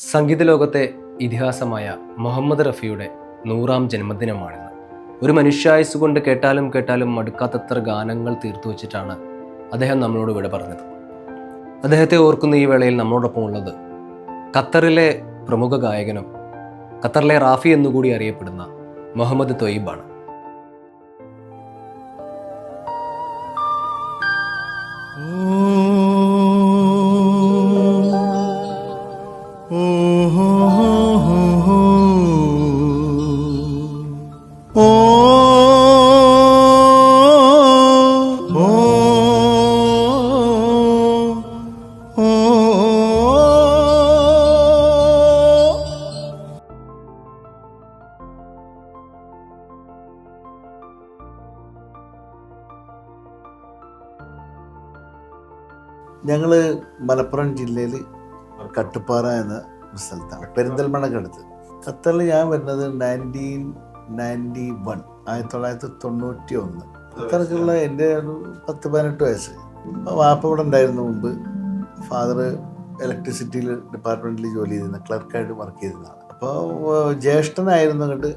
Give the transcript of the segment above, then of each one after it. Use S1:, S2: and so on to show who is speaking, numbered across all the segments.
S1: സംഗീത ലോകത്തെ ഇതിഹാസമായ മുഹമ്മദ് റഫിയുടെ നൂറാം ജന്മദിനമാണിന്ന് ഒരു മനുഷ്യായുസ് കൊണ്ട് കേട്ടാലും കേട്ടാലും മടുക്കാത്തത്ര ഗാനങ്ങൾ തീർത്തു വച്ചിട്ടാണ് അദ്ദേഹം നമ്മളോട് ഇവിടെ പറഞ്ഞത്. അദ്ദേഹത്തെ ഓർക്കുന്ന ഈ വേളയിൽ നമ്മളോടൊപ്പം ഉള്ളത് ഖത്തറിലെ പ്രമുഖ ഗായകനും ഖത്തറിലെ റാഫി എന്നുകൂടി അറിയപ്പെടുന്ന മുഹമ്മദ് തൊയ്ബാണ്.
S2: ഞങ്ങൾ മലപ്പുറം ജില്ലയിൽ കട്ടുപ്പാറ എന്ന സ്ഥലത്താണ് പെരിന്തൽമണക്കടുത്ത് ഖത്തറിൽ ഞാൻ വരുന്നത് നയന്റീൻ നയന്റി വൺ ആയിരത്തി തൊള്ളായിരത്തി തൊണ്ണൂറ്റി ഒന്ന് ഖത്തറിലുള്ള എന്റെ ഒരു പത്ത് പതിനെട്ട് വയസ്സ്. വാപ്പ ഇവിടെ ഉണ്ടായിരുന്നു മുമ്പ്. ഫാദർ ഇലക്ട്രിസിറ്റിയിൽ ഡിപ്പാർട്ട്മെന്റിൽ ജോലി ചെയ്തിരുന്ന ക്ലർക്കായിട്ട് വർക്ക് ചെയ്തിരുന്നതാണ് അപ്പോൾ ജ്യേഷ്ഠനായിരുന്നു അങ്ങോട്ട്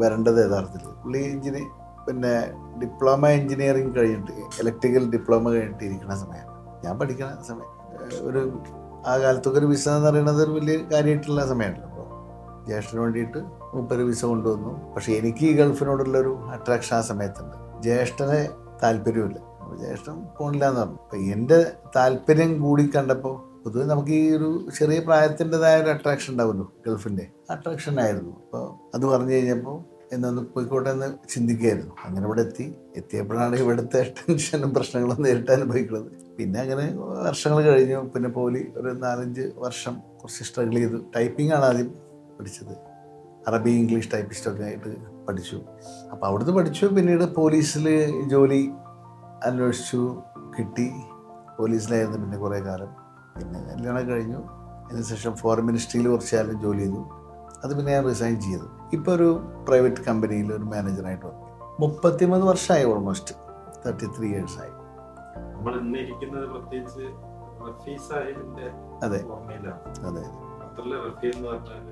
S2: വരേണ്ടത് യഥാർത്ഥത്തിൽ പുള്ളി എഞ്ചിന് പിന്നെ ഡിപ്ലോമ എഞ്ചിനീയറിങ് കഴിഞ്ഞിട്ട് ഇലക്ട്രിക്കൽ ഡിപ്ലോമ കഴിഞ്ഞിട്ട് ഇരിക്കുന്ന സമയം. ഞാൻ പഠിക്കുന്ന സമയം ഒരു ആ കാലത്തൊക്കെ ഒരു വിസ എന്ന് പറയുന്നത് ഒരു വലിയ കാര്യമായിട്ടുള്ള സമയമാണല്ലോ അപ്പോൾ ജ്യേഷ്ഠന് വേണ്ടിയിട്ട് മുപ്പത് വിസ കൊണ്ടുവന്നു. പക്ഷെ എനിക്ക് ഈ ഗൾഫിനോടുള്ള ഒരു അട്രാക്ഷൻ ആ സമയത്തുണ്ട്. ജ്യേഷ്ഠനെ താല്പര്യമില്ല. അപ്പോൾ പോണില്ല എന്ന് പറഞ്ഞു. അപ്പം എന്റെ താല്പര്യം കൂടി കണ്ടപ്പോൾ പൊതുവെ നമുക്ക് ഈ ഒരു ചെറിയ പ്രായത്തിന്റെതായ ഒരു അട്രാക്ഷൻ ഉണ്ടാവുമല്ലോ ഗൾഫിന്റെ. അട്രാക്ഷൻ ആയിരുന്നു. അപ്പോൾ അത് പറഞ്ഞു കഴിഞ്ഞപ്പോൾ എന്നൊന്ന് പോയിക്കോട്ടെ എന്ന് ചിന്തിക്കുകയായിരുന്നു. അങ്ങനെ ഇവിടെ എത്തി. എത്തിയപ്പോഴാണ് ഇവിടുത്തെ ടെൻഷനും പ്രശ്നങ്ങളും നേരിട്ട് അനുഭവിക്കുന്നത്. പിന്നെ അങ്ങനെ വർഷങ്ങൾ കഴിഞ്ഞു. പിന്നെ പോലി ഒരു നാലഞ്ച് വർഷം കുറച്ച് സ്ട്രഗിൾ ചെയ്തു. ടൈപ്പിംഗ് ആണ് ആദ്യം പഠിച്ചത്. അറബി ഇംഗ്ലീഷ് ടൈപ്പിസ്റ്റൊക്കെ ആയിട്ട് പഠിച്ചു. അപ്പോൾ അവിടുന്ന് പഠിച്ചു. പിന്നീട് പോലീസിൽ ജോലി അന്വേഷിച്ചു. കിട്ടി. പോലീസിലായിരുന്നു പിന്നെ കുറേ കാലം. പിന്നെ കല്യാണം കഴിഞ്ഞു. അതിനുശേഷം ഫോറിൻ മിനിസ്ട്രിയിൽ കുറച്ച് കാലം ജോലി ചെയ്തു. അത് പിന്നെ ഞാൻ റിസൈൻ ചെയ്തു. ഇപ്പോൾ ഒരു പ്രൈവറ്റ് കമ്പനിയിൽ ഒരു മാനേജറായിട്ട് വന്നു മുപ്പത്തിമൂന്ന് വർഷമായി ഓൾമോസ്റ്റ് തേർട്ടി ത്രീ ഇയേഴ്സായി
S3: നമ്മൾ ഇന്ന് ഇരിക്കുന്നത് പ്രത്യേകിച്ച് റഫീ സാഹിബിന്റെ ഓർമ്മയിലാണ്.
S2: അതെ.
S3: മാത്രല്ല റഫീ എന്ന്
S2: പറഞ്ഞാൽ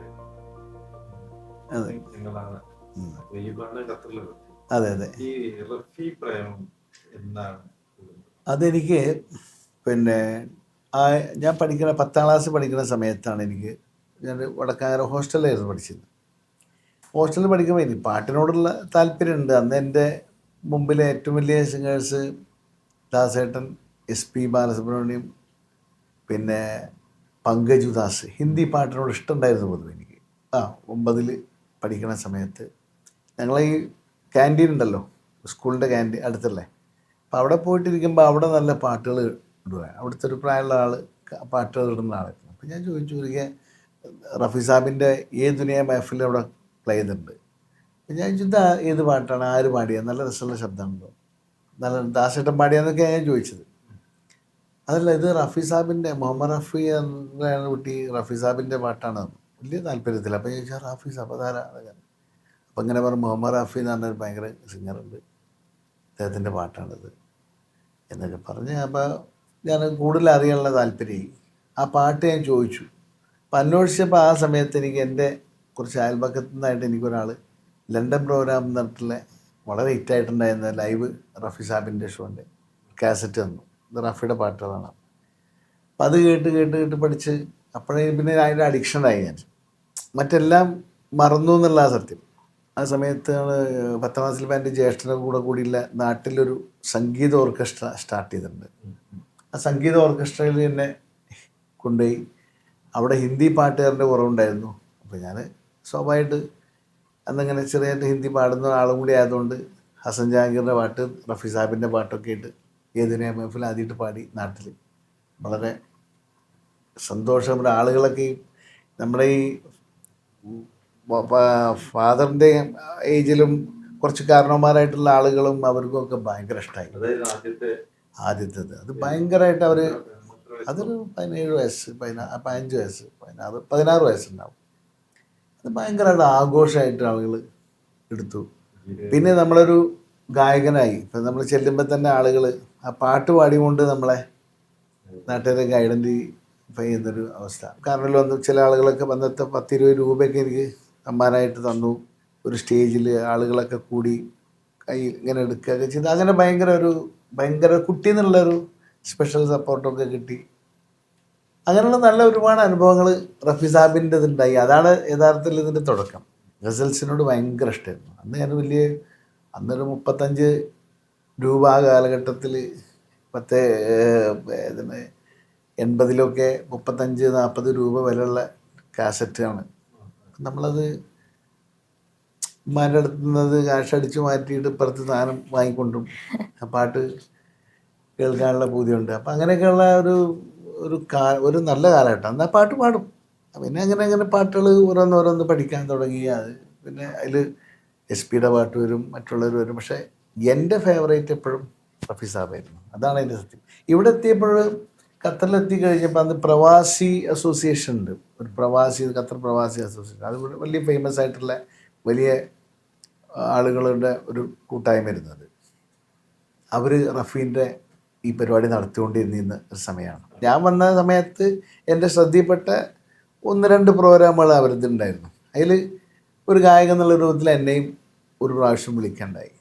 S3: നിങ്ങളാണ് ഖത്തറിലെ
S2: അതെ അതെ.
S3: ഈ റഫീ പ്രേമം എന്താണ്?
S2: അതെനിക്ക് പിന്നെ ആ ഞാൻ പഠിക്കുന്ന പത്താം ക്ലാസ് പഠിക്കുന്ന സമയത്താണ് എനിക്ക് ഞാൻ വടക്കാങ്ങര ഹോസ്റ്റലിലായിരുന്നു പഠിച്ചത് ഹോസ്റ്റലിൽ പഠിക്കുമ്പോൾ എനിക്ക് പാട്ടിനോടുള്ള താല്പര്യമുണ്ട്. അന്ന് എന്റെ മുമ്പിലെ ഏറ്റവും വലിയ singers Dasettan S P Balasubrahmanyam പിന്നെ പങ്കജുദാസ് ഹിന്ദി പാട്ടിനോട് ഇഷ്ടമുണ്ടായിരുന്നു പൊതുവെ എനിക്ക്. ആ ഒമ്പതിൽ പഠിക്കുന്ന സമയത്ത് ഞങ്ങളെ ഈ ക്യാന്റീൻ ഉണ്ടല്ലോ സ്കൂളിന്റെ ക്യാന്റീൻ അടുത്തല്ലേ? അപ്പോൾ അവിടെ പോയിട്ടിരിക്കുമ്പോൾ അവിടെ നല്ല പാട്ടുകൾ ഇടുക അവിടുത്തെ ഒരു പ്രായമുള്ള ആൾ പാട്ടുകൾ ഇടുന്ന ആളായിരുന്നു അപ്പോൾ ഞാൻ ചോദിച്ചു ഒരിക്കൽ റഫി സാബിന്റെ ഏ ദുനിയ മഹഫിൽ അവിടെ പ്ലേ ചെയ്തിട്ടുണ്ട് ഞാൻ ചോദിച്ചു ഏത് പാട്ടാണ്? ആര് പാടിയ? നല്ല രസമുള്ള ശബ്ദമുണ്ടോ നല്ല ദാസേട്ടൻ പാടിയാന്നൊക്കെ ഞാൻ ചോദിച്ചത്. അതല്ല ഇത് റഫി സാബിന്റെ മുഹമ്മദ് റഫി എന്ന കുട്ടി റഫി സാബിന്റെ പാട്ടാണ്. വലിയ താല്പര്യത്തിൽ അപ്പോൾ ചോദിച്ചാൽ റഫി സാബ് അതാരാ? അപ്പം ഇങ്ങനെ പറഞ്ഞു മുഹമ്മദ് റഫി എന്ന് പറഞ്ഞൊരു ഭയങ്കര സിംഗറുണ്ട് അദ്ദേഹത്തിന്റെ പാട്ടാണിത് എന്നൊക്കെ പറഞ്ഞ് അപ്പോൾ ഞാൻ കൂടുതൽ അറിയാനുള്ള താല്പര്യമായി. ആ പാട്ട് ഞാൻ ചോദിച്ചു. അപ്പം അന്വേഷിച്ചപ്പോൾ ആ സമയത്ത് എനിക്ക് എന്റെ കുറച്ച് അയൽപക്കത്തു നിന്നായിട്ട് എനിക്കൊരാൾ ലണ്ടൻ പ്രോഗ്രാം പറഞ്ഞിട്ടുള്ള വളരെ ഹിറ്റായിട്ടുണ്ടായിരുന്ന ലൈവ് റഫി സാബിന്റെ ഷോന്റെ കാസറ്റ് തന്നു ഇത് റഫിയുടെ പാട്ടുകളാണ്. അപ്പം അത് കേട്ട് കേട്ട് കേട്ട് പഠിച്ച് അപ്പോഴേ പിന്നെ അതിന്റെ അഡിക്ഷനായി ഞാൻ. മറ്റെല്ലാം മറന്നു എന്നുള്ള ആ സത്യം. ആ സമയത്താണ് പത്താം ക്ലാസ്സിൽ എന്റെ ജ്യേഷ്ഠനെ കൂടെ കൂടിയുള്ള നാട്ടിലൊരു സംഗീത ഓർക്കസ്ട്ര സ്റ്റാർട്ട് ചെയ്തിട്ടുണ്ട്. ആ സംഗീത ഓർക്കസ്ട്രയിൽ എന്നെ കൊണ്ടുപോയി. അവിടെ ഹിന്ദി പാട്ടുകാരന്റെ കുറവുണ്ടായിരുന്നു. അപ്പോൾ ഞാൻ സ്വാഭാവികമായിട്ട് അന്നങ്ങനെ ചെറിയായിട്ട് ഹിന്ദി പാടുന്ന ആളും കൂടി ആയതുകൊണ്ട് ഹസൻ ജഹാംഗീറിന്റെ പാട്ട് റഫി സാഹിബിന്റെ പാട്ടൊക്കെ ഇട്ട് ഏതിനെ മഹഫിൽ ആദ്യമായിട്ട് പാടി നാട്ടിൽ വളരെ സന്തോഷം. ആളുകളൊക്കെ ഈ നമ്മുടെ ഈ ഫാദറിന്റെ ഏജിലും കുറച്ച് കാരണവന്മാരായിട്ടുള്ള ആളുകളും അവർക്കും ഒക്കെ ഭയങ്കര ഇഷ്ടമായി ആദ്യത്തേത്. അത് ഭയങ്കരമായിട്ട് അവർ അതൊരു പതിനേഴ് വയസ്സ് പതിനാ പതിനഞ്ച് വയസ്സ് പതിനാറ് പതിനാറ് വയസ്സുണ്ടാവും. അത് ഭയങ്കരമായിട്ട് ആഘോഷമായിട്ട് ആളുകൾ എടുത്തു. പിന്നെ നമ്മളൊരു ഗായകനായി. ഇപ്പം നമ്മൾ ചെല്ലുമ്പോൾ തന്നെ ആളുകൾ ആ പാട്ട് പാടിക്കൊണ്ട് നമ്മളെ നാട്ടുകാരൊക്കെ ഗൈഡന്റിഫൈ ചെയ്യുന്നൊരു അവസ്ഥ. കാരണം വന്ന് ചില ആളുകളൊക്കെ വന്നത്തെ പത്തിരുപത് രൂപയൊക്കെ എനിക്ക് സമ്മാനമായിട്ട് തന്നു. ഒരു സ്റ്റേജിൽ ആളുകളൊക്കെ കൂടി കൈ ഇങ്ങനെ എടുക്കുകയൊക്കെ ചെയ്ത്. അങ്ങനെ ഭയങ്കര ഒരു ഭയങ്കര കുട്ടി എന്നുള്ളൊരു സ്പെഷ്യൽ സപ്പോർട്ടൊക്കെ കിട്ടി. അങ്ങനെയുള്ള നല്ല ഒരുപാട് അനുഭവങ്ങൾ റഫി സാബിന്റെ ഇതുണ്ടായി അതാണ് യഥാർത്ഥത്തിൽ ഇതിന്റെ തുടക്കം. ഗസൽസിനോട് ഭയങ്കര ഇഷ്ടമായിരുന്നു അന്ന് ഞാൻ വലിയ അന്നൊരു മുപ്പത്തഞ്ച് രൂപ കാലഘട്ടത്തിൽ പത്ത് ഇതിന് എൺപതിലൊക്കെ മുപ്പത്തഞ്ച് നാൽപ്പത് രൂപ വിലയുള്ള കാസറ്റാണ്. നമ്മളത് ഉമ്മാന്റെ അടുത്ത് നിന്നത് കാശ് അടിച്ച് മാറ്റിയിട്ട് ഇപ്പുറത്ത് സാധനം വാങ്ങിക്കൊണ്ടും ആ പാട്ട് കേൾക്കാനുള്ള പൂതിയുണ്ട്. അപ്പം അങ്ങനെയൊക്കെയുള്ള ഒരു ഒരു കാ ഒരു നല്ല കാലഘട്ടം. എന്നാൽ പാട്ട് പാടും. പിന്നെ അങ്ങനെ അങ്ങനെ പാട്ടുകൾ ഓരോന്ന് ഓരോന്ന് പഠിക്കാൻ തുടങ്ങി. അത് പിന്നെ അതിൽ എസ് പിയുടെ പാട്ട് വരും മറ്റുള്ളവർ വരും. പക്ഷേ എന്റെ ഫേവറേറ്റ് എപ്പോഴും റഫി സാബായിരുന്നു. അതാണ് എന്റെ സത്യം. ഇവിടെ എത്തിയപ്പോൾ ഖത്തറിലെത്തി കഴിഞ്ഞപ്പോൾ അന്ന് പ്രവാസി അസോസിയേഷൻ ഉണ്ട്. ഒരു പ്രവാസി ഖത്തർ പ്രവാസി അസോസിയേഷൻ. അത് വലിയ ഫേമസ് ആയിട്ടുള്ള വലിയ ആളുകളുടെ ഒരു കൂട്ടായ്മ ഇരുന്നത് അവർ റഫീന്റെ ഈ പരിപാടി നടത്തിക്കൊണ്ടിരുന്ന ഒരു സമയമാണ്. ഞാൻ വന്ന സമയത്ത് എന്റെ ശ്രദ്ധയിൽപ്പെട്ട ഒന്ന് രണ്ട് പ്രോഗ്രാമുകൾ അവരതുണ്ടായിരുന്നു അതിൽ ഒരു ഗായകൻ എന്നുള്ള രൂപത്തിൽ എന്നെയും ഒരു പ്രാവശ്യം വിളിക്കണ്ടായി.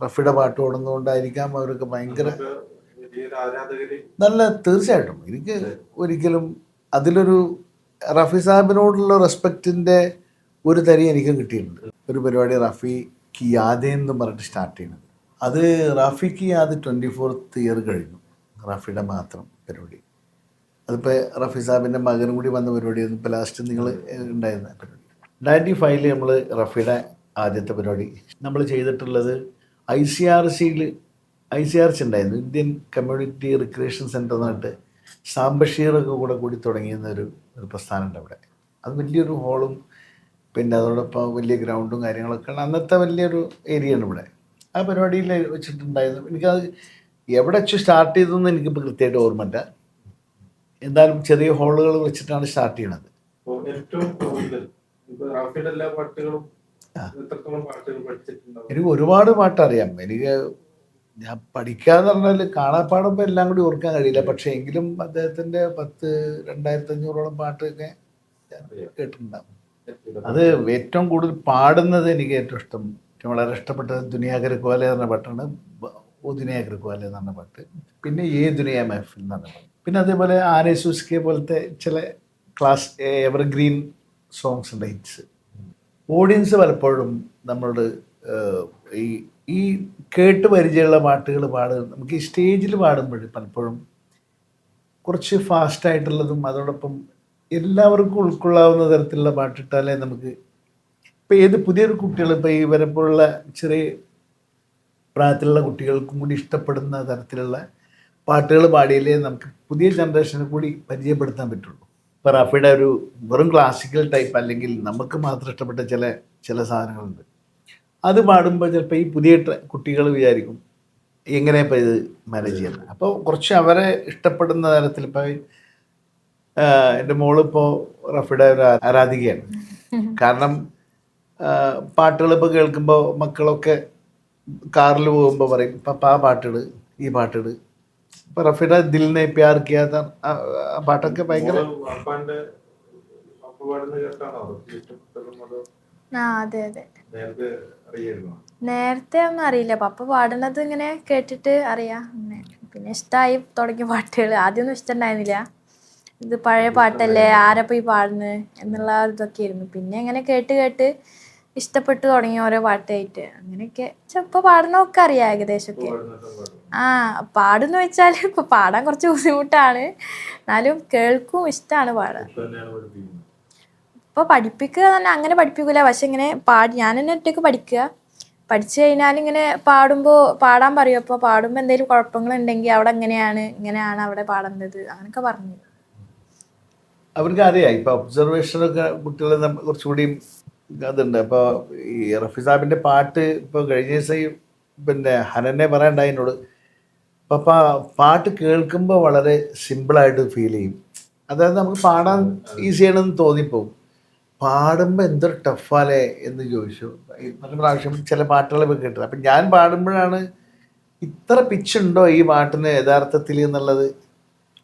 S2: റഫിയുടെ പാട്ട് ഓടുന്നതുകൊണ്ടായിരിക്കാം അവരൊക്കെ ഭയങ്കര നല്ല തീർച്ചയായിട്ടും. എനിക്ക് ഒരിക്കലും അതിലൊരു റഫി സാഹിബിനോടുള്ള റെസ്പെക്റ്റിന്റെ ഒരു തരി എനിക്കും കിട്ടിയിട്ടുണ്ട്. ഒരു പരിപാടി റഫി കിയാദെ എന്ന് പറഞ്ഞിട്ട് സ്റ്റാർട്ട് ചെയ്യുന്നത്. അത് റാഫിക്ക് അത് ട്വന്റി ഫോർത്ത് ഇയർ കഴിഞ്ഞു. റാഫിയുടെ മാത്രം പരിപാടി. അതിപ്പോൾ റഫി സാബിന്റെ മകനും കൂടി വന്ന പരിപാടിയായിരുന്നു ഇപ്പോൾ ലാസ്റ്റ് നിങ്ങൾ ഉണ്ടായിരുന്ന പരിപാടി. നയന്റി ഫൈവിൽ നമ്മൾ റഫിയുടെ ആദ്യത്തെ പരിപാടി. നമ്മൾ ചെയ്തിട്ടുള്ളത് ഐ സി ആർ സിയിൽ ഐ സി ആർ സി ഉണ്ടായിരുന്നു. ഇന്ത്യൻ കമ്മ്യൂണിറ്റി റിക്രിയേഷൻ സെന്റർ എന്നിട്ട് സാംബഷീറൊക്കെ കൂടെ കൂടി തുടങ്ങിയിരുന്ന ഒരു ഒരു പ്രസ്ഥാനമുണ്ട് അവിടെ. അത് വലിയൊരു ഹോളും പിന്നെ അതോടൊപ്പം വലിയ ഗ്രൗണ്ടും കാര്യങ്ങളൊക്കെ അന്നത്തെ വലിയൊരു ഏരിയയാണ് ഇവിടെ. ആ പരിപാടിയിൽ വെച്ചിട്ടുണ്ടായിരുന്നു. എനിക്കത് എവിടെ വെച്ച് സ്റ്റാർട്ട് ചെയ്തതെന്ന് എനിക്കിപ്പോൾ കൃത്യമായിട്ട് ഓർമ്മയില്ല. എന്തായാലും ചെറിയ ഹോളുകൾ വെച്ചിട്ടാണ് സ്റ്റാർട്ട് ചെയ്യണത്. എനിക്ക് ഒരുപാട് പാട്ട് അറിയാം എനിക്ക് ഞാൻ പഠിക്കാന്ന് പറഞ്ഞാൽ കാണാപ്പാടുമ്പോൾ എല്ലാം കൂടി ഓർക്കാൻ കഴിയില്ല. പക്ഷേ എങ്കിലും അദ്ദേഹത്തിന്റെ പത്ത് രണ്ടായിരത്തി അഞ്ഞൂറോളം പാട്ടൊക്കെ ഞാൻ കേട്ടിട്ടുണ്ടാവും. അത് ഏറ്റവും കൂടുതൽ പാടുന്നത് എനിക്ക് ഏറ്റവും ഇഷ്ടം എനിക്ക് വളരെ ഇഷ്ടപ്പെട്ടത് ദുനിയാഗര കോല എന്ന പാട്ടാണ്. ഓ ദുനിയാഗര കോല എന്ന് പറഞ്ഞ പാട്ട്. പിന്നെ ഏ ദുനിയ മഹഫിൽ എന്ന് പറഞ്ഞ പാട്ട്. പിന്നെ അതേപോലെ ആരെ സൂസിക്കെ പോലത്തെ ചില ക്ലാസ് എവർഗ്രീൻ സോങ്സ് ഉണ്ട് ഹിറ്റ്സ് ഓഡിയൻസ് പലപ്പോഴും നമ്മളോട് ഈ ഈ കേട്ട് പരിചയമുള്ള പാട്ടുകൾ പാടുക നമുക്ക് ഈ സ്റ്റേജിൽ പാടുമ്പോൾ പലപ്പോഴും കുറച്ച് ഫാസ്റ്റായിട്ടുള്ളതും അതോടൊപ്പം എല്ലാവർക്കും ഉൾക്കൊള്ളാവുന്ന തരത്തിലുള്ള പാട്ടിട്ടാലേ നമുക്ക് ഇപ്പം ഏത് പുതിയൊരു കുട്ടികൾ ഇപ്പോൾ ഈ വരുമ്പോഴുള്ള ചെറിയ പ്രായത്തിലുള്ള കുട്ടികൾക്കും കൂടി ഇഷ്ടപ്പെടുന്ന തരത്തിലുള്ള പാട്ടുകൾ പാടിയാലേ നമുക്ക് പുതിയ ജനറേഷനെ കൂടി പരിചയപ്പെടുത്താൻ പറ്റുള്ളൂ. ഇപ്പോൾ റഫിയുടെ ഒരു വെറും ക്ലാസിക്കൽ ടൈപ്പ് അല്ലെങ്കിൽ നമുക്ക് മാത്രം ഇഷ്ടപ്പെട്ട ചില ചില സാധനങ്ങളുണ്ട്. അത് പാടുമ്പോൾ ചിലപ്പോൾ ഈ പുതിയ കുട്ടികൾ വിചാരിക്കും എങ്ങനെ ഇപ്പോൾ ഇത് മാനേജ് ചെയ്യുന്നത്? അപ്പോൾ കുറച്ച് അവരെ ഇഷ്ടപ്പെടുന്ന തരത്തിൽ ഇപ്പോൾ എന്റെ മോളിപ്പോൾ റഫിയുടെ ഒരു ആരാധികയാണ്. കാരണം പാട്ടുകൾ ഇപ്പോൾ കേൾക്കുമ്പോൾ മക്കളൊക്കെ കാറിൽ പോകുമ്പോൾ പറയും പപ്പ ആ പാട്ടിട് ഈ പാട്ടിട്. ഇപ്പം റഫിയുടെ ദിലിനെ പ്യാർ കിയാത്ത ആ- പാട്ടൊക്കെ ഭയങ്കര
S3: നേരത്തെ
S4: ഒന്നും അറിയില്ല. പപ്പ പാടുന്നത് ഇങ്ങനെ കേട്ടിട്ട് അറിയാം. പിന്നെ ഇഷ്ടമായി തുടങ്ങിയ പാട്ടുകൾ ആദ്യമൊന്നും ഇഷ്ടമുണ്ടായിരുന്നില്ല ഇത് പഴയ പാട്ടല്ലേ ആരപ്പ ഈ പാടുന്നത് എന്നുള്ള ഒരു ഇതൊക്കെ ആയിരുന്നു. പിന്നെ ഇങ്ങനെ കേട്ട് കേട്ട് ഇഷ്ടപ്പെട്ടു തുടങ്ങി ഓരോ പാട്ടായിട്ട്. അങ്ങനെയൊക്കെ ചിലപ്പോൾ പാടുന്നൊക്കെ അറിയാം ഏകദേശമൊക്കെ. ആ പാടുന്ന വെച്ചാൽ ഇപ്പൊ പാടാൻ കുറച്ച് ബുദ്ധിമുട്ടാണ്. എന്നാലും കേൾക്കും ഇഷ്ടമാണ് പാടാൻ.
S3: ഇപ്പൊ
S4: പഠിപ്പിക്കുക തന്നെ അങ്ങനെ പഠിപ്പിക്കൂല. പക്ഷെ ഇങ്ങനെ പാടി ഞാൻ തന്നെ ഒറ്റയ്ക്ക് പഠിക്കുക. പഠിച്ചു കഴിഞ്ഞാൽ ഇങ്ങനെ പാടുമ്പോൾ പാടാൻ പറയും. അപ്പോൾ പാടുമ്പോൾ എന്തെങ്കിലും കുഴപ്പങ്ങളുണ്ടെങ്കിൽ അവിടെ എങ്ങനെയാണ് ഇങ്ങനെയാണ് അവിടെ പാടുന്നത് അങ്ങനെയൊക്കെ പറഞ്ഞു.
S2: അവർക്ക് അറിയാം. ഇപ്പൊ ഒബ്സർവേഷനൊക്കെ കുട്ടികളെ കുറച്ചുകൂടി അതുണ്ട് അപ്പോൾ ഈ റഫി സാബിന്റെ പാട്ട് ഇപ്പോൾ കഴിഞ്ഞ ദിവസം പിന്നെ ഹനനെ പറയണ്ടായി എന്നോട്. അപ്പം പാട്ട് കേൾക്കുമ്പോൾ വളരെ സിമ്പിളായിട്ട് ഫീൽ ചെയ്യും. അതായത് നമുക്ക് പാടാൻ ഈസി ഈസിയാണെന്ന് തോന്നിപ്പോവും. പാടുമ്പോൾ എന്തൊരു ടഫാലേ എന്ന് ചോദിച്ചു. പല പ്രാവശ്യം ചില പാട്ടുകളൊക്കെ കേട്ടത്. അപ്പം ഞാൻ പാടുമ്പോഴാണ് ഇത്ര പിച്ചുണ്ടോ ഈ പാട്ടിന് യഥാർത്ഥത്തിൽ എന്നുള്ളത്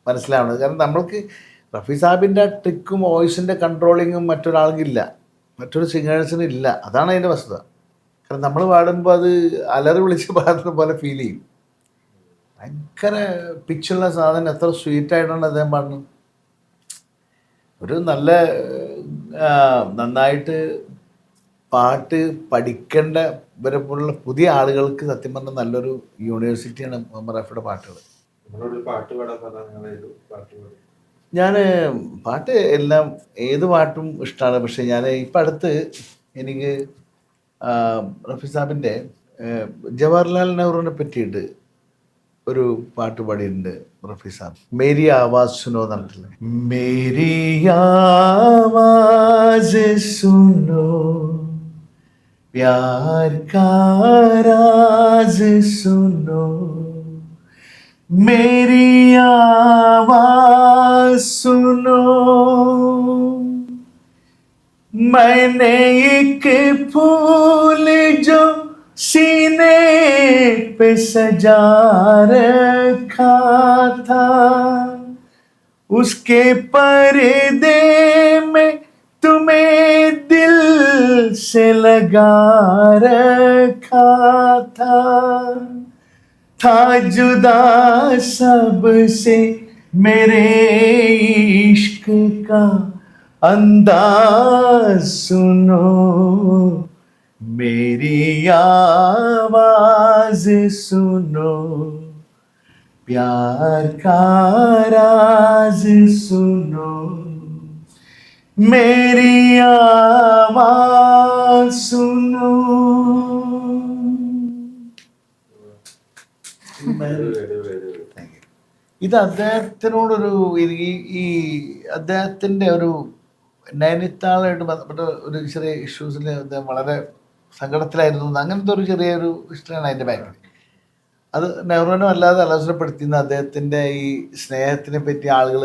S2: മനസ്സിലാവുന്നത്. കാരണം നമ്മൾക്ക് റഫി സാബിന്റെ ട്രിക്കും വോയിസിന്റെ കൺട്രോളിങ്ങും മറ്റൊരാൾക്കില്ല മറ്റൊരു സിംഗേഴ്സിന് ഇല്ല. അതാണ് അതിന്റെ വസ്തുത. കാരണം നമ്മൾ പാടുമ്പോൾ അത് അലറി വിളിച്ച് പാടുന്ന പോലെ ഫീൽ ചെയ്യും. ഭയങ്കര പിച്ചുള്ള സാധനം. എത്ര സ്വീറ്റായിട്ടാണ് അദ്ദേഹം പാടുന്നത്. ഒരു നല്ല നന്നായിട്ട് പാട്ട് പഠിക്കേണ്ട ഇവരെ പോലുള്ള പുതിയ ആളുകൾക്ക് സത്യം പറഞ്ഞാൽ നല്ലൊരു യൂണിവേഴ്സിറ്റിയാണ് മുഹമ്മദ് റഫിയുടെ പാട്ടുകൾ
S3: പാട്ട് പാടാൻ പാട്ട് പാടും?
S2: ഞാൻ പാട്ട് എല്ലാം ഏത് പാട്ടും ഇഷ്ടമാണ് പക്ഷെ ഞാൻ ഇപ്പം അടുത്ത് എനിക്ക് റഫി സാബിന്റെ ജവഹർലാൽ നെഹ്റുവിനെ പറ്റിയിട്ട് ഒരു പാട്ട് പാടിയിട്ടുണ്ട് റഫി സാബ്. മേരി ആവാസ് സുനോ നടത്തില്ല മേരി ആവാസ് സുനോ പ്യാർ കാ സുനോ. मेरी आवाज़ सुनो। मैंने एक फूल जो सीने पे सजा रखा था, उसके पर्दे में तुम्हें दिल से लगा रखा था। था जुदा सबसे मेरे इश्क का अंदाज सुनो। मेरी आवाज़ सुनो। प्यार का राज सुनो। मेरी आवाज़ सुनो। ഇത് അദ്ദേഹത്തിനോടൊരു ഈ അദ്ദേഹത്തിന്റെ ഒരു നൈനിത്താളായിട്ട് ബന്ധപ്പെട്ട ഒരു ചെറിയ ഇഷ്യൂസിൽ അദ്ദേഹം വളരെ സങ്കടത്തിലായിരുന്നു. അങ്ങനത്തെ ഒരു ചെറിയൊരു ഹിസ്റ്ററിയാണ് അതിന്റെ ബാക്കിൽ അത് നെഹ്റുവിനും അല്ലാതെ അലോചനപ്പെടുത്തിയിരുന്ന അദ്ദേഹത്തിന്റെ ഈ സ്നേഹത്തിനെ പറ്റി ആളുകൾ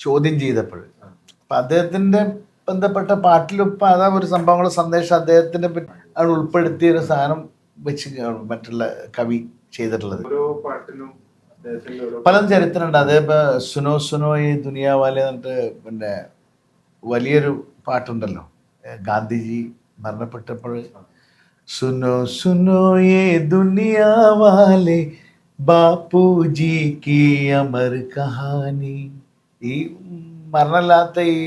S2: ചോദ്യം ചെയ്തപ്പോൾ അപ്പം അദ്ദേഹത്തിന്റെ ബന്ധപ്പെട്ട പാട്ടിലിപ്പോൾ അതാ ഒരു സംഭവങ്ങളുടെ സന്ദേശം അദ്ദേഹത്തിനെ പറ്റി ഉൾപ്പെടുത്തിയ ഒരു സാധനം വെച്ച് മറ്റുള്ള കവി ചെയ്തിട്ടുള്ളത്. പല ചരിത്രമുണ്ട്. അതേപോലെ സുനോ സുനോ ഈ ദുനിയാവാലെ എന്നിട്ട് പിന്നെ വലിയൊരു പാട്ടുണ്ടല്ലോ. ഗാന്ധിജി മരണപ്പെട്ടപ്പോൾ സുനോ സുനോ ഏ ദുനിയാവാലെ ബാപ്പുജി കി അമർ കഹാനി. ഈ മരണമില്ലാത്ത ഈ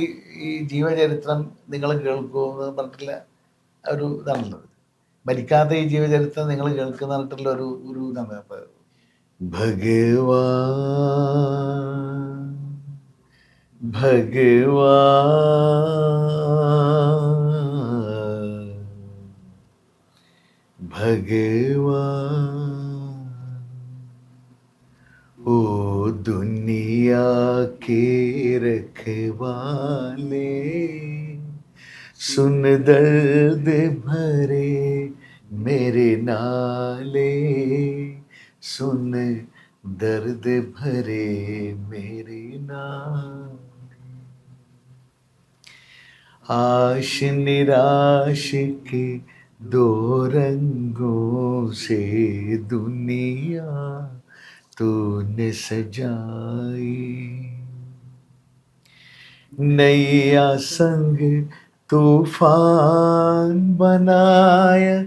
S2: ഈ ജീവചരിത്രം നിങ്ങൾ കേൾക്കുമെന്ന് എന്ന് പറഞ്ഞിട്ടുള്ള ഒരു ഇതാണുള്ളത്. ഭരിക്കാത്ത ഈ ജീവചരിത്രം നിങ്ങൾ കേൾക്കുന്നിട്ടുള്ള ഒരു ഒരു ഇതാണ്. ഭഗവാ ഭഗവാ ഭഗവാ ഓ ദുനിയ കേ രഖവാലേ सुन दर्द भरे मेरे नाले, सुन दर्द भरे मेरे नाले। आश निराश के दो रंगों से दुनिया तूने सजाई। नैया संग तूफ़ान बनाया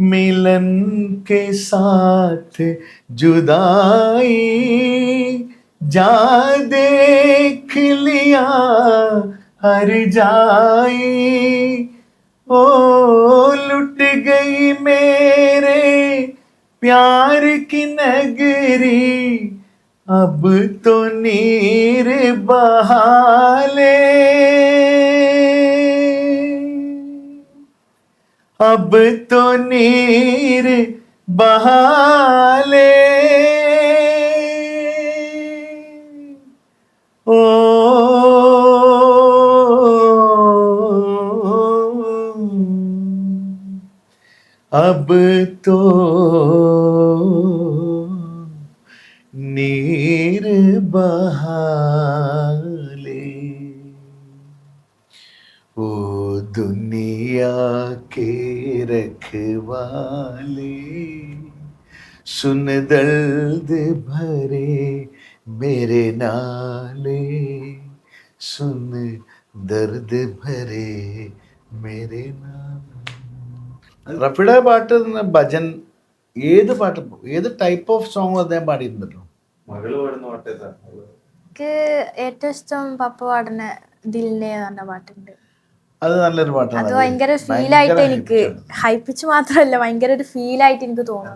S2: मिलन के साथ जुदाई, जा देख लिया हर जाई। ओ, लुट गई मेरे प्यार की नगरी, अब तो नीर बहाले। अब तो नीर बहाले ओ अब तो नीर बहाले दुनिया के रखवाले सुन दर्द भरे मेरे नाले सुन दर्द भरे मेरे नाम റഫിയുടെ പാട്ട് എന്ന് ഭജൻ ഏത് പാട്ട് ഏത് ടൈപ്പ് ഓഫ് സോങ് അദ്ദേഹം പാടിയിട്ടുണ്ടല്ലോ
S3: മകള് പാടുന്ന പാട്ടേതാ
S4: എനിക്ക് ഏറ്റവും ഇഷ്ടം പപ്പ പാടുന്ന ദിൽനെ എന്ന് പറഞ്ഞ പാട്ടുണ്ട്
S2: അത് നല്ലൊരു പാട്ടാണ്
S4: അത്. ഭയങ്കര ഫീൽ ആയിട്ട് എനിക്ക്. ഹൈപ്പിച്ച് മാത്രമല്ല ഭയങ്കര ഒരു ഫീൽ ആയിട്ട് എനിക്ക്
S3: തോന്നുന്നു.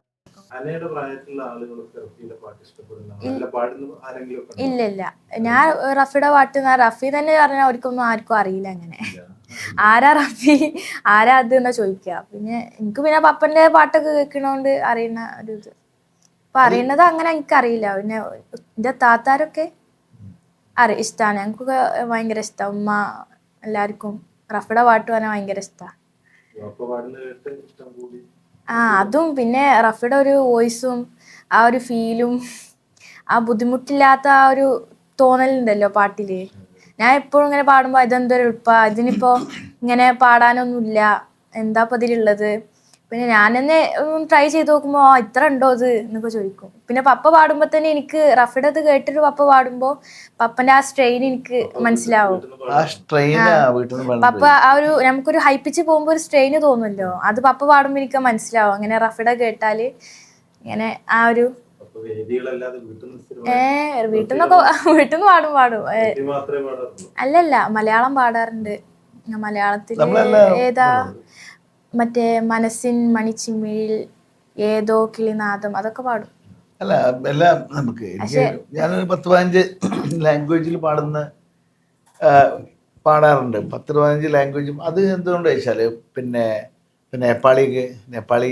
S4: ഇല്ല. ഇല്ല ഞാൻ റഫിയുടെ പാട്ട് ഞാൻ റഫി തന്നെ പറഞ്ഞാൽ അവർക്കൊന്നും ആർക്കും അറിയില്ല അങ്ങനെ. ആരാ റഫി? ആരാ അത് എന്നാ ചോദിക്കുക പിന്നെ എനിക്ക് പിന്നെ പപ്പന്റെ പാട്ടൊക്കെ കേൾക്കണോണ്ട് അറിയുന്ന ഒരു ഇത്. അപ്പൊ അറിയുന്നത് അങ്ങനെ എനിക്ക് അറിയില്ല. പിന്നെ എന്റെ താത്താരൊക്കെ അറി ഇഷ്ടമാണ് ഞങ്ങൾക്കൊക്കെ ഭയങ്കര ഇഷ്ടം. ഉമ്മ എല്ലാവർക്കും റഫിയുടെ പാട്ട് പറഞ്ഞാൽ ഭയങ്കര ഇഷ്ടമാണ് ആ അതും പിന്നെ റഫിയുടെ ഒരു വോയിസും ആ ഒരു ഫീലും ആ ബുദ്ധിമുട്ടില്ലാത്ത ആ ഒരു തോന്നലുണ്ടല്ലോ പാട്ടിൽ. ഞാൻ എപ്പോഴും ഇങ്ങനെ പാടുമ്പോൾ ഇതെന്തൊരു എളുപ്പ ഇതിനിപ്പോ ഇങ്ങനെ പാടാനൊന്നുമില്ല എന്താ ഇപ്പൊ ഇതിലുള്ളത്? പിന്നെ ഞാൻ തന്നെ ട്രൈ ചെയ്ത് നോക്കുമ്പോ "ആ, ഇത്ര ഉണ്ടോ ഇത്? എന്നൊക്കെ ചോദിക്കും. പിന്നെ പപ്പ പാടുമ്പോൾ തന്നെ എനിക്ക് റഫിയുടെ ഇത് കേട്ടിട്ട് പപ്പ പാടുമ്പോൾ പപ്പന്റെ ആ സ്ട്രെയിൻ എനിക്ക് മനസ്സിലാവും. പപ്പ ആ ഒരു നമുക്കൊരു ഹൈപ്പിച്ച് പോകുമ്പോ ഒരു സ്ട്രെയിൻ തോന്നുമല്ലോ. അത് പപ്പ പാടുമ്പോ എനിക്ക് മനസ്സിലാവും. അങ്ങനെ റഫിയുടെ കേട്ടാൽ ഇങ്ങനെ ആ ഒരു ഏ വീട്ടിൽ നിന്നൊക്കെ വീട്ടിൽ നിന്ന് പാടും പാടും. അല്ലല്ല മലയാളം പാടാറുണ്ട്. മലയാളത്തിൽ
S2: നമ്മളെല്ലാം
S4: ഏതാ? മറ്റേ മനസ്സിൻ മണിച്ചിമ്മിഴിൽ ഏതോ കിളിനാദം അതൊക്കെ പാടും.
S2: അല്ല എല്ലാം നമുക്ക് എനിക്ക് ഞാനൊരു പത്ത് പതിനഞ്ച് ലാംഗ്വേജിൽ പാടുന്ന പാടാറുണ്ട്. പത്ത് പതിനഞ്ച് ലാംഗ്വേജും അത് എന്തുകൊണ്ട് വെച്ചാൽ പിന്നെ പിന്നെ നേപ്പാളിക്ക് നേപ്പാളി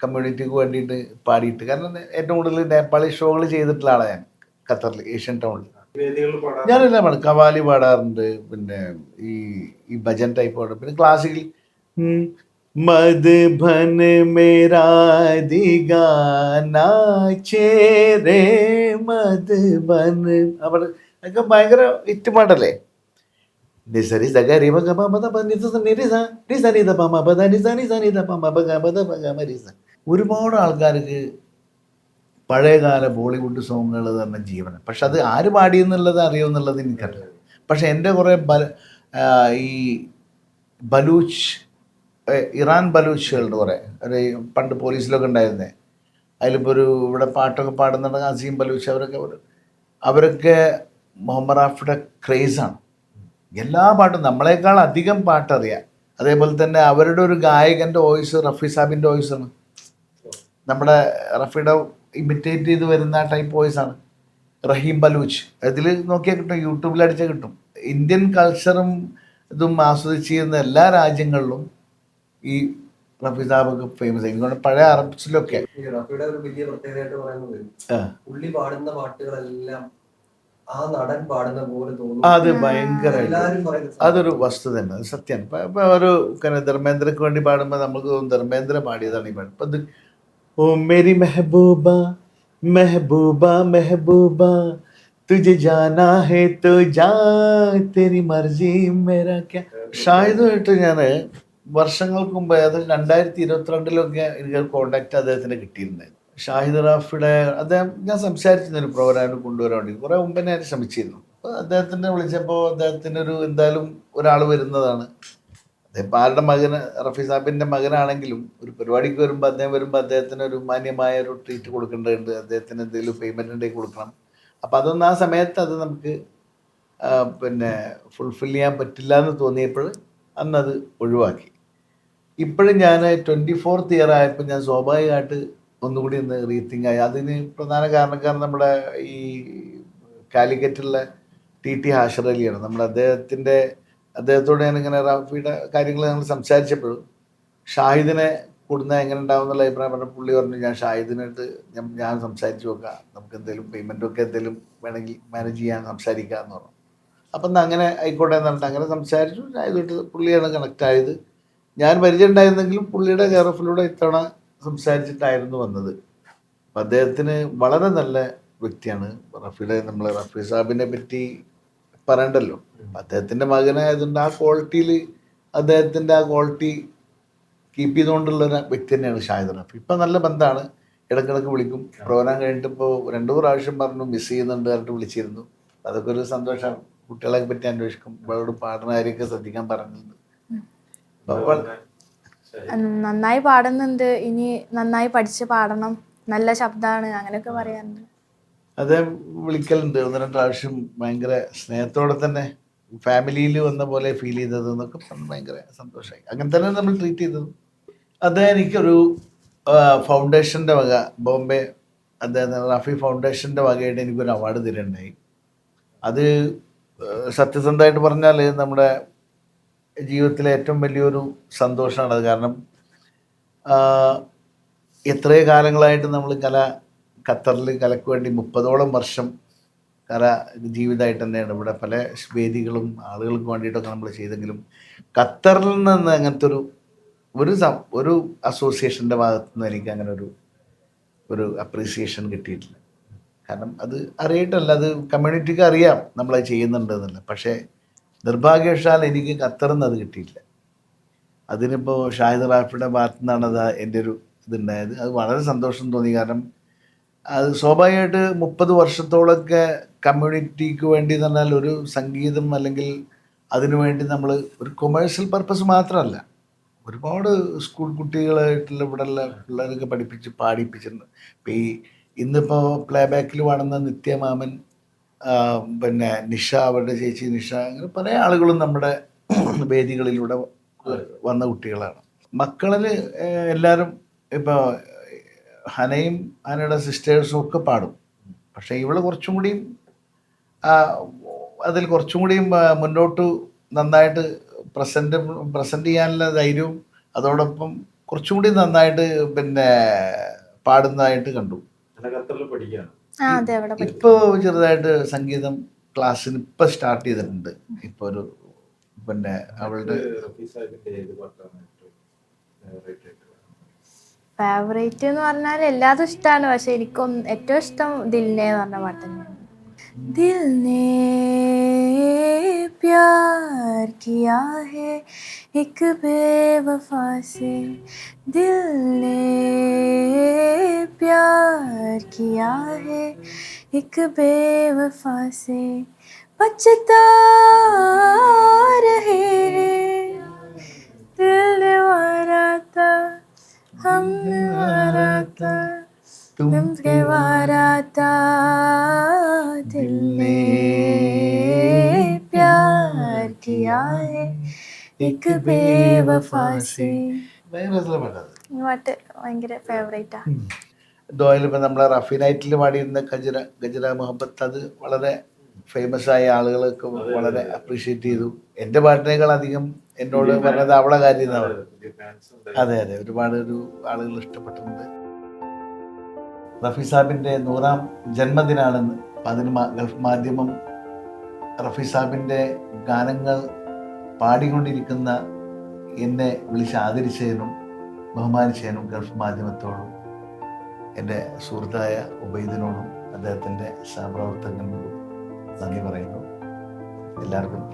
S2: കമ്മ്യൂണിറ്റിക്ക് വേണ്ടിയിട്ട് പാടിയിട്ട്. കാരണം ഏറ്റവും കൂടുതൽ നേപ്പാളി ഷോകൾ ചെയ്തിട്ടുള്ള ആളാണ് ഞാൻ ഖത്തറിൽ ഏഷ്യൻ ടൗണിൽ ഞാനെല്ലാം പാടും. കവാലി പാടാറുണ്ട് പിന്നെ ഈ ഈ ഭജൻ ടൈപ്പ് പാടും. പിന്നെ ക്ലാസിക്കൽ മധുബൻ മേരാ दिगाना ചേരേ മധുബൻ. അവിടെ അതൊക്കെ ഭയങ്കര ഹിറ്റ് ഒരുപാട് ആൾക്കാർക്ക് പഴയകാല ബോളിവുഡ് സോങ്ങുകൾ തന്നെ ജീവനം പക്ഷെ അത് ആര് പാടിയെന്നുള്ളത് അറിയുമെന്നുള്ളത് എനിക്കറിയില്ല. പക്ഷെ എന്റെ കുറേ ഈ ബലൂച്ച് ഇറാൻ ബലൂച്ചുകളുടെ കുറേ. ഒരു പണ്ട് പോലീസിലൊക്കെ ഉണ്ടായിരുന്നേ. അതിലിപ്പോൾ ഒരു ഇവിടെ പാട്ടൊക്കെ പാടുന്നുണ്ടെങ്കിൽ അസീം ബലൂച്ച് അവരൊക്കെ അവരൊക്കെ മുഹമ്മദ് റാഫിയുടെ ക്രേസാണ് എല്ലാ പാട്ടും നമ്മളെക്കാൾ അധികം പാട്ടറിയാം. അതേപോലെ തന്നെ അവരുടെ ഒരു ഗായകന്റെ വോയിസ് റഫി സാബിന്റെ വോയിസാണ് നമ്മുടെ റഫിയുടെ ഇമിറ്റേറ്റ് ചെയ്ത് വരുന്ന ടൈപ്പ് വോയിസ് ആണ്. റഹീം ബലൂച്ച്. അതിൽ നോക്കിയാൽ കിട്ടും യൂട്യൂബിൽ അടിച്ചാൽ കിട്ടും. ഇന്ത്യൻ കൾച്ചറും ഇതും ആസ്വദിച്ച് ചെയ്യുന്ന എല്ലാ രാജ്യങ്ങളിലും ഈ റഫീസാബൊക്കെ ഫേമസ് ആയി പഴയ അറബ്സിലൊക്കെ
S5: റഫിയുടെ ഒരു വലിയ പ്രത്യേകതയായിട്ട് പറയുന്നത് പുള്ളി പാടുന്ന പാട്ടുകളെല്ലാം
S2: അത്
S5: ഭയങ്കര
S2: അതൊരു വസ്തു തന്നെ അത് സത്യമാണ് ഒരു ധർമ്മേന്ദ്രക്ക് വേണ്ടി പാടുമ്പോ നമുക്ക് ധർമ്മേന്ദ്ര പാടിയതാണ് ഈ പാട്ട്. ഇപ്പൊ ഓ മേരി മെഹബൂബ മെഹബൂബ മെഹബൂബ തുജ ജാനാ ഹേ തോ ജാ തേരി മർജി മേരാ ക്യാ. ഷാഹിദുമായിട്ട് ഞാൻ വർഷങ്ങൾക്ക് മുമ്പ് അതായത് രണ്ടായിരത്തി ഇരുപത്തിരണ്ടിലൊക്കെ എനിക്ക് കോണ്ടാക്ട് അദ്ദേഹത്തിന് കിട്ടിയിരുന്നത് ഷാഹിദ് റാഫിയുടെ അദ്ദേഹം ഞാൻ സംസാരിച്ചിരുന്ന ഒരു പ്രോഗ്രാമിൽ കൊണ്ടുവരാൻ വേണ്ടി. കുറേ മുമ്പ് ഞാൻ ശ്രമിച്ചിരുന്നു. അപ്പോൾ അദ്ദേഹത്തിനെ വിളിച്ചപ്പോൾ അദ്ദേഹത്തിന് ഒരു എന്തായാലും ഒരാൾ വരുന്നതാണ്. അദ്ദേഹം ആരുടെ മകന് റഫി സാബിന്റെ മകനാണെങ്കിലും ഒരു പരിപാടിക്ക് വരുമ്പോൾ അദ്ദേഹം വരുമ്പോൾ അദ്ദേഹത്തിന് ഒരു മാന്യമായ ഒരു ട്രീറ്റ് കൊടുക്കേണ്ടതുണ്ട്. അദ്ദേഹത്തിന് എന്തെങ്കിലും പേയ്മെന്റ് ഉണ്ടെങ്കിൽ കൊടുക്കണം. അപ്പോൾ അതൊന്നും ആ സമയത്ത് അത് നമുക്ക് പിന്നെ ഫുൾഫിൽ ചെയ്യാൻ പറ്റില്ല എന്ന് തോന്നിയപ്പോൾ അന്നത് ഒഴിവാക്കി. ഇപ്പോഴും ഞാൻ ട്വന്റി ഫോർത്ത് ഇയർ ആയപ്പോൾ ഞാൻ സ്വാഭാവികമായിട്ട് ഒന്നുകൂടി ഒന്ന് റീത്തിങ് ആയി. അതിന് പ്രധാന കാരണക്കാരൻ നമ്മുടെ ഈ കാലിക്കറ്റുള്ള ടി ടി ഹാഷർ നമ്മൾ അദ്ദേഹത്തിന്റെ അദ്ദേഹത്തോട് ഞാൻ ഇങ്ങനെ റാഫിയുടെ കാര്യങ്ങൾ ഞങ്ങൾ സംസാരിച്ചപ്പോഴും ഷാഹിദിനെ കൂടുന്ന എങ്ങനെ ഉണ്ടാവും എന്നുള്ള അഭിപ്രായം പറഞ്ഞ പുള്ളി പറഞ്ഞു ഞാൻ ഷാഹിദിനായിട്ട് ഞാൻ ഞാൻ സംസാരിച്ച് നോക്കാം. നമുക്ക് എന്തെങ്കിലും പേയ്മെന്റൊക്കെ എന്തെങ്കിലും വേണമെങ്കിൽ മാനേജ് ചെയ്യാൻ സംസാരിക്കാം എന്ന് പറഞ്ഞു. അപ്പം അങ്ങനെ ആയിക്കോട്ടെ എന്ന് പറഞ്ഞിട്ട് അങ്ങനെ സംസാരിച്ചു. ഷാഹിദോട്ട് പുള്ളിയാണ് കണക്ട് ആയത്. ഞാൻ പരിചയം ഉണ്ടായിരുന്നെങ്കിലും പുള്ളിയുടെ കെയർ ഇത്തവണ സംസാരിച്ചിട്ടായിരുന്നു വന്നത്. അപ്പം അദ്ദേഹത്തിന് വളരെ നല്ല വ്യക്തിയാണ് റഫിയുടെ നമ്മൾ റഫി സാബിനെ പറ്റി പറയണ്ടല്ലോ. അദ്ദേഹത്തിന്റെ മകനായതുകൊണ്ട് ആ ക്വാളിറ്റിയിൽ അദ്ദേഹത്തിന്റെ ആ ക്വാളിറ്റി കീപ്പ് ചെയ്തുകൊണ്ടുള്ള ഒരു വ്യക്തി തന്നെയാണ് ഷാഹിദ് റഫി ഇപ്പം നല്ല ബന്ധമാണ് ഇടക്കിടക്ക് വിളിക്കും. പ്രോഗ്രാം കഴിഞ്ഞിട്ട് ഇപ്പോൾ രണ്ടു പ്രാവശ്യം പറഞ്ഞു മിസ് ചെയ്യുന്നുണ്ട് പറഞ്ഞിട്ട് വിളിച്ചിരുന്നു. അതൊക്കെ ഒരു സന്തോഷമാണ് കുട്ടികളെ പറ്റി അന്വേഷിക്കും. ഇവളോട് പാടുന്ന കാര്യമൊക്കെ ശ്രദ്ധിക്കാൻ പറഞ്ഞിട്ടുണ്ട്
S4: നന്നായി പാടുന്നുണ്ട്. ഇനി നന്നായി പഠിച്ച് പാടണം. നല്ല ശബ്ദമാണ് അങ്ങനെയൊക്കെ പറയാറുണ്ട്.
S2: അതെ വിളിക്കലുണ്ട്. ഒന്ന് രണ്ട് പ്രാവശ്യം ഭയങ്കര സ്നേഹത്തോടെ തന്നെ ഫാമിലിയിൽ വന്ന പോലെ ഫീൽ ചെയ്തത് എന്നൊക്കെ പറഞ്ഞ് ഭയങ്കര സന്തോഷമായി അങ്ങനെ തന്നെ നമ്മൾ ട്രീറ്റ് ചെയ്തത്. അദ്ദേഹം എനിക്കൊരു ഫൗണ്ടേഷന്റെ വക ബോംബെ അദ്ദേഹം റാഫി ഫൗണ്ടേഷന്റെ വകയായിട്ട് എനിക്കൊരു അവാർഡ് തരുന്നുണ്ടായി. അത് സത്യസന്ധമായിട്ട് പറഞ്ഞാൽ നമ്മുടെ ജീവിതത്തിലെ ഏറ്റവും വലിയൊരു സന്തോഷമാണത് കാരണം എത്രയോ കാലങ്ങളായിട്ട് നമ്മൾ കല ഖത്തറിൽ കലക്ക് വേണ്ടി മുപ്പതോളം വർഷം കല ജീവിതമായിട്ട് തന്നെയാണ്. ഇവിടെ പല വേദികളും ആളുകൾക്ക് വേണ്ടിയിട്ടൊക്കെ നമ്മൾ ചെയ്തെങ്കിലും ഖത്തറിൽ നിന്ന് അങ്ങനത്തെ ഒരു ഒരു ഒരു അസോസിയേഷന്റെ ഭാഗത്തു നിന്ന് എനിക്ക് അങ്ങനെ ഒരു ഒരു അപ്രീസിയേഷൻ കിട്ടിയിട്ടില്ല. കാരണം അത് അറിയിട്ടല്ല. അത് കമ്മ്യൂണിറ്റിക്ക് അറിയാം നമ്മളത് ചെയ്യുന്നുണ്ട് എന്നല്ല പക്ഷേ നിർഭാഗ്യവശാൽ എനിക്ക് ഖത്തറിൽ നിന്ന് അത് കിട്ടിയില്ല അതിനിപ്പോൾ ഷാഹിദ് റാഫിയുടെ ഭാഗത്തു നിന്നാണ് അത് എന്റെ ഒരു ഇതുണ്ടായത്. അത് വളരെ സന്തോഷം തോന്നി. കാരണം അത് സ്വാഭാവികമായിട്ട് മുപ്പത് വർഷത്തോളമൊക്കെ കമ്മ്യൂണിറ്റിക്ക് വേണ്ടി എന്ന് പറഞ്ഞാൽ ഒരു സംഗീതം അല്ലെങ്കിൽ അതിനു വേണ്ടി നമ്മൾ ഒരു കൊമേഴ്ഷ്യൽ പർപ്പസ് മാത്രമല്ല. ഒരുപാട് സ്കൂൾ കുട്ടികളായിട്ടുള്ള ഇവിടെയുള്ള പിള്ളേരൊക്കെ പഠിപ്പിച്ച് പാടിപ്പിച്ചിട്ടുണ്ട്. ഇപ്പം ഈ ഇന്നിപ്പോൾ പ്ലേ ബാക്കിൽ പാടുന്ന നിത്യമാമൻ പിന്നെ നിഷ അവരുടെ ചേച്ചി നിഷ അങ്ങനെ പല ആളുകളും നമ്മുടെ വേദികളിലൂടെ വന്ന കുട്ടികളാണ്. മക്കളിൽ എല്ലാവരും ഇപ്പോൾ ഹനയും ഹനയുടെ സിസ്റ്റേഴ്സും ഒക്കെ പാടും. പക്ഷേ ഇവൾ കുറച്ചും കൂടിയും അതിൽ കുറച്ചും കൂടിയും മുന്നോട്ട് നന്നായിട്ട് പ്രസന്റ് പ്രസന്റ് ചെയ്യാനുള്ള ധൈര്യവും അതോടൊപ്പം കുറച്ചും കൂടി നന്നായിട്ട് പിന്നെ പാടുന്നതായിട്ട് കണ്ടു.
S3: പഠിക്കുകയാണ്.
S2: ഇപ്പോൾ ചെറുതായിട്ട് സംഗീതം ക്ലാസ്സിന് ഇപ്പം സ്റ്റാർട്ട് ചെയ്തിട്ടുണ്ട്. ഇപ്പോൾ ഒരു പിന്നെ അവളുടെ
S3: പാട്ടാണ് ഫേവറേറ്റ്
S4: എന്ന് പറഞ്ഞാൽ എല്ലാതും ഇഷ്ടമാണ് പക്ഷെ എനിക്കൊന്ന് ഏറ്റവും ഇഷ്ടം ദിൽനെ എന്ന് പറഞ്ഞ പാട്ട് दिल ने प्यार किया है एक बेवफा से। दिल ने प्यार किया है एक बेवफा से। बचता रहे दिल ने मारा था, हम मारा था। तुमसे मारा था दिल ने प्यार किया है एक बेवफा से
S2: ഭയങ്കര രസമുള്ള പാട്ടത്
S4: ഈ പാട്ട് ഭയങ്കര ഫേവറേറ്റാ
S2: ദോയിൽ ഇപ്പം നമ്മളെ റഫി നൈറ്റിൽ പാടിയിരുന്ന ഗജര ഗജര മുഹബത്ത് അത് വളരെ ഫേമസ് ആയ ആളുകളൊക്കെ വളരെ അപ്രീഷിയേറ്റ് ചെയ്തു എൻ്റെ പാട്ടിനേക്കാൾ അധികം എന്നോട് പറഞ്ഞത് അവളെ കാര്യം എന്നാണ് പറഞ്ഞത്.
S3: പുതിയ ഫാൻസ് ഉണ്ട്
S2: അതെ അതെ ഒരുപാട് ഒരു ആളുകൾ ഇഷ്ടപ്പെട്ടിട്ടുണ്ട് റഫി സാബിന്റെ നൂറാം ജന്മദിനാണെന്ന് അതിന് ഗൾഫ് മാധ്യമം റഫി സാബിന്റെ ഗാനങ്ങൾ പാടിക്കൊണ്ടിരിക്കുന്ന എന്നെ വിളിച്ച് ആദരിച്ചതിനും ബഹുമാനിച്ചതിനും ഗൾഫ് മാധ്യമത്തോടും എന്റെ സുഹൃത്തായ ഉബൈദിനോടും അദ്ദേഹത്തിന്റെ സഹപ്രവർത്തകനോടും നന്ദി പറയുന്നു. എല്ലാവർക്കും